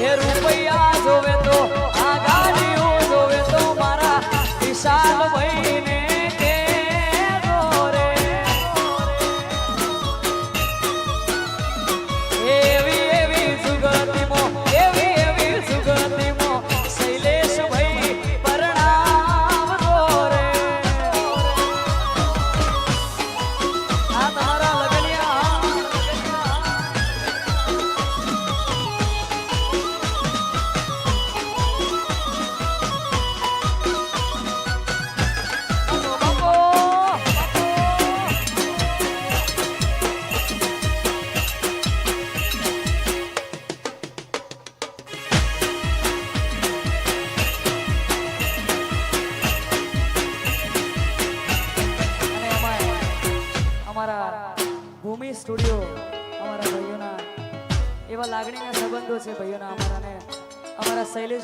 હે રૂપૈયા જોવે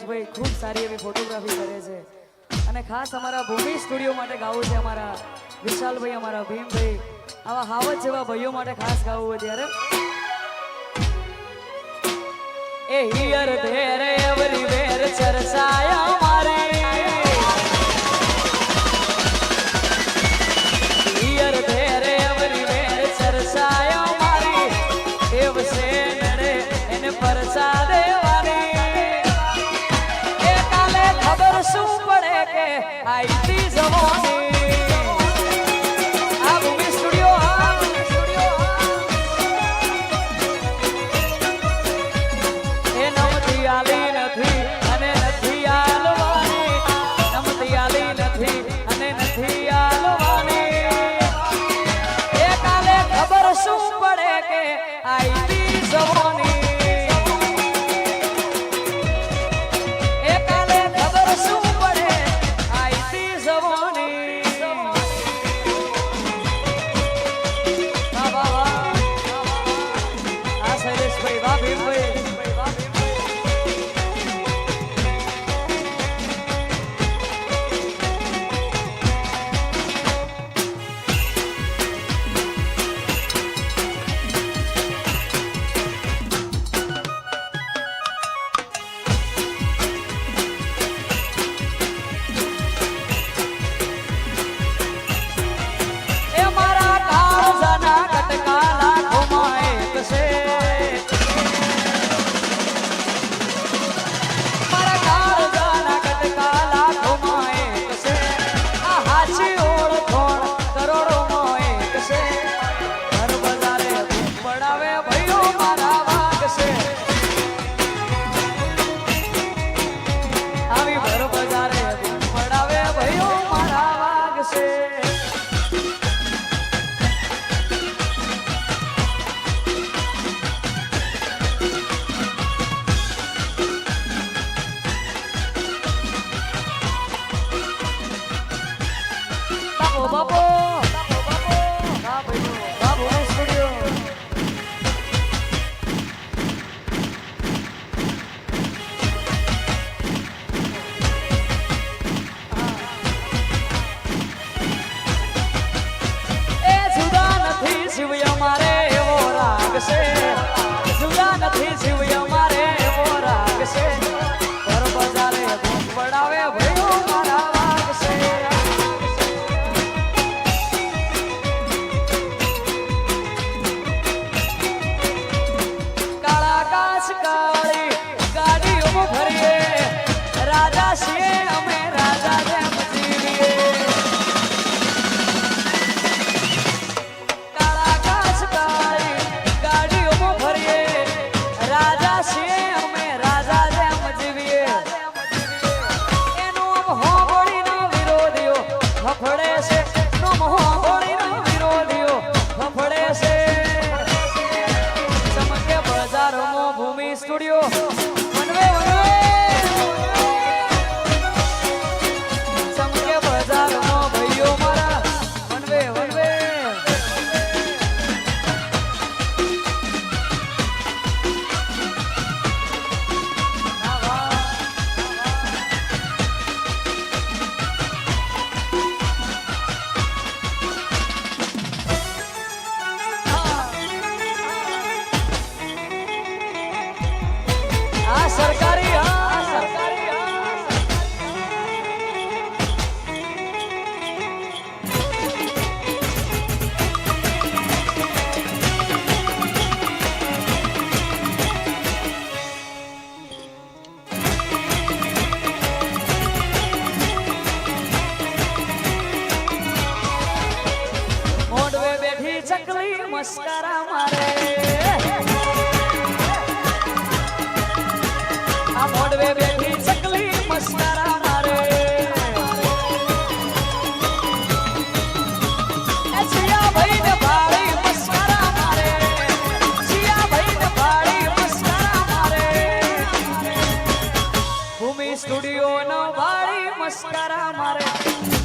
ભાઈ ખૂબ સારી એવી ફોટોગ્રાફી કરે છે. અને ખાસ અમારા ભૂમિ સ્ટુડિયો માટે ગાવું છે અમારા વિશાલભાઈ, અમારા ભીમભાઈ. આવા હાવત જેવા ભાઈઓ માટે ખાસ ગાવું હોય શું પડે કે આઈ ભાળી મસ્કરા મારે.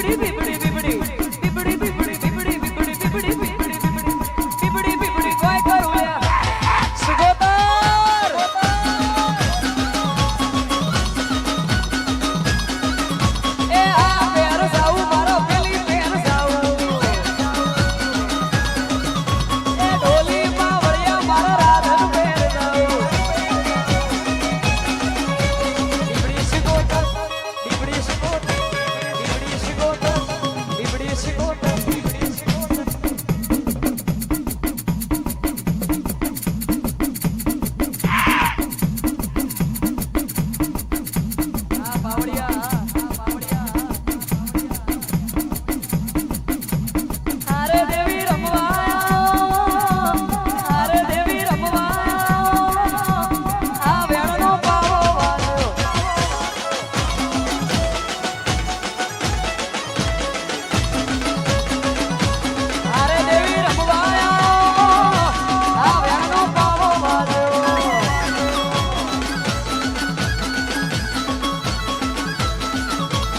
pretty, pretty.